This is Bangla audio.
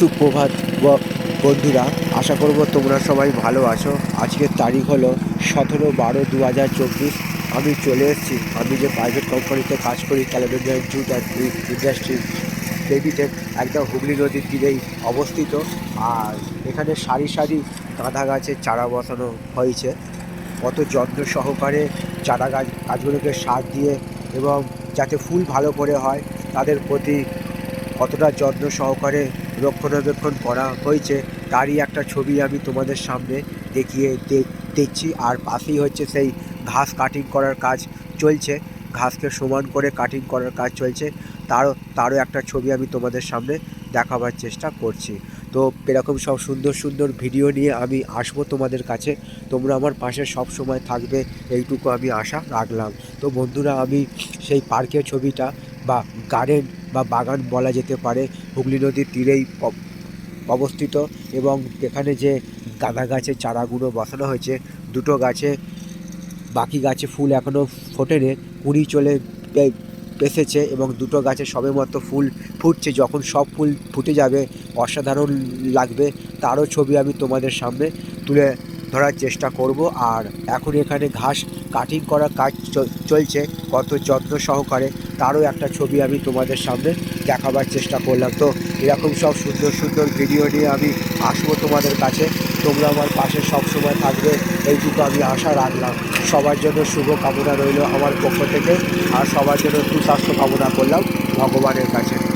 সুপ্রভাত বন্ধুরা, আশা করব তোমরা সবাই ভালো আছো। আজকের তারিখ হলো সতেরো বারো দু হাজার চব্বিশ। আমি চলে এসেছি। আমি যে প্রাইভেট কোম্পানিতে কাজ করি ক্যালেডোনিয়া জুট অ্যান্ড ইন্ডাস্ট্রি বেবিটেক একদম হুগলি নদীর তীরেই অবস্থিত। আর এখানে সারি সারি গাঁদা গাছের চারা বসানো হয়েছে। কত যত্ন সহকারে চারা গাছ, গাছগুলোকে সার দিয়ে এবং যাতে ফুল ভালো করে হয়, তাদের প্রতি কতটা যত্ন সহকারে রক্ষণাবেক্ষণ করা হয়েছে, তারই একটা ছবি আমি তোমাদের সামনে দেখিয়ে দেখছি। আর পাশেই হচ্ছে সেই ঘাস কাটিং করার কাজ চলছে, ঘাসকে সমান করে কাটিং করার কাজ চলছে। তারও তারও একটা ছবি আমি তোমাদের সামনে দেখাবার চেষ্টা করছি। তো এরকম সব সুন্দর সুন্দর ভিডিও নিয়ে আমি আসব তোমাদের কাছে। তোমরা আমার পাশে সব সময় থাকবে, এইটুকু আমি আশা রাখলাম। তো বন্ধুরা, আমি সেই পার্কের ছবিটা বা গার্ডেন বা বাগান বলা যেতে পারে, হুগলি নদীর তীরেই অবস্থিত এবং এখানে যে গাঁদা গাছের চারাগুলো বসানো হয়েছে, দুটো গাছে, বাকি গাছে ফুল এখনও ফোটেনি, কুড়ি চলে এসেছে এবং দুটো গাছে সবেমাত্র ফুল ফুটছে, যখন সব ফুল ফুটে যাবে, অসাধারণ লাগবে, তারও ছবি আমি তোমাদের সামনে তুলে ধরার চেষ্টা করব আর এখন এখানে ঘাস কাটিং করার কাজ চলছে, কত যত্ন সহকারে। তারও একটা ছবি আমি তোমাদের সামনে দেখাবার চেষ্টা করলাম। তো এরকম সব সুন্দর সুন্দর ভিডিও নিয়ে আমি আসব তোমাদের কাছে। তোমরা আমার পাশে সব সময় থাকবে, এইটুকু আমি আশা রাখলাম। সবার জন্য শুভ কামনা রইল আমার পক্ষ থেকে, আর সবার জন্য সুস্বাস্থ্য কামনা করলাম ভগবানের কাছে।